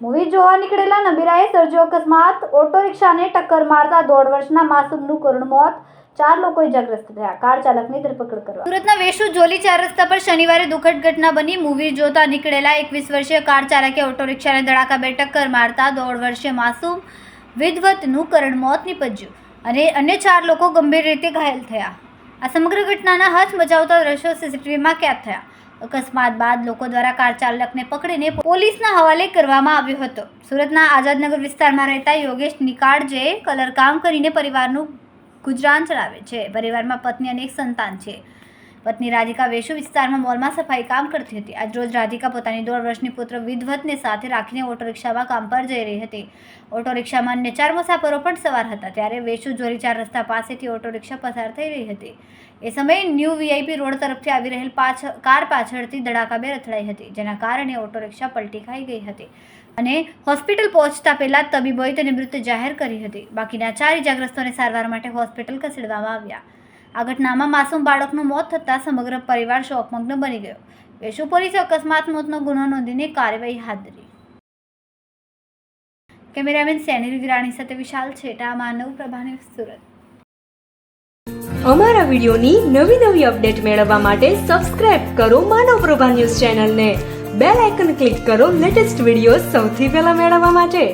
Movie જોવા નીકળેલા નબીરાએ સર્જ્યો અકસ્માત ઓટો રિક્ષાને ટક્કર મારતા દોઢ વર્ષના માસૂમનું કરુણ મોત, ચાર લોકો ઇજાગ્રસ્ત થયા. કાર ચાલકની ધરપકડ કરવા. સુરતના વેશુ જોલી ચાર રસ્તા પર શનિવારે દુઃખદ ઘટના બની. મૂવી જોતા નીકળેલા એકવીસ વર્ષીય કાર ચાલકે ઓટો રિક્ષાને ધડાકાબે ટક્કર મારતા દોઢ વર્ષીય માસૂમ વિધવતનું કરણ મોત નીપજ્યું અને અન્ય ચાર લોકો ગંભીર રીતે ઘાયલ થયા. આ સમગ્ર ઘટનાના હાથ મજાવતા દ્રશ્યો સીસીટીવીમાં કેદ થયા. અકસ્માત બાદ લોકો દ્વારા કાર ચાલકને પકડીને પોલીસના હવાલે કરવામાં આવ્યો હતો. સુરતના આઝાદનગર વિસ્તારમાં રહેતા યોગેશ નિકાળજે કલરકામ કરીને પરિવારનું ગુજરાન ચલાવે છે. પરિવારમાં પત્ની અને એક સંતાન છે. પત્ની રાધિકા વેશુ વિસ્તારમાં મોલમાં સફાઈ કામ કરતી હતી. આજ રોજ રાધિકા પોતાની દોઢ વર્ષની પુત્ર વિધવતને સાથે રાખીને ઓટો રિક્ષામાં કામ પર જઈ રહી હતી. ઓટો રિક્ષામાં અન્ય ચાર મુસાફરો પણ સવાર હતા, ત્યારે વેશુ જોરી ચાર રસ્તા પાસેથી ઓટો રિક્ષા પસાર થઈ રહી હતી. એ સમયે ન્યૂ વીઆઈપી રોડ તરફથી આવી રહેલ પાછળ કાર પાછળથી ધડાકાબેર અથડાઈ હતી, જેના કારણે ઓટો રિક્ષા પલટી ખાઈ ગઈ હતી અને હોસ્પિટલ પહોંચતા પહેલા તબીબોએ તેને મૃત જાહેર કરી હતી. બાકીના ચાર ઇજાગ્રસ્તોને સારવાર માટે હોસ્પિટલ ખસેડવામાં આવ્યા. આ ઘટનામાં માસૂમ બાળકનું મોત થતાં સમગ્ર પરિવાર શોકમગ્ન બની ગયો. વેશુ પોલીસે અકસ્માત મોતનો ગુનો નોંધીને કાર્યવાહી હાથ ધરી. કેમેરામેન સેનિલ વિરાણી સાથે વિશાલ છેટા, માનવ પ્રભાને સુરત. અમારા વિડીયોની નવી નવી અપડેટ મેળવવા માટે સબસ્ક્રાઇબ કરો માનવ પ્રભા ન્યૂઝ ચેનલને. બેલ આઇકન ક્લિક કરો લેટેસ્ટ વીડિયો સૌથી પહેલા મેળવવા માટે.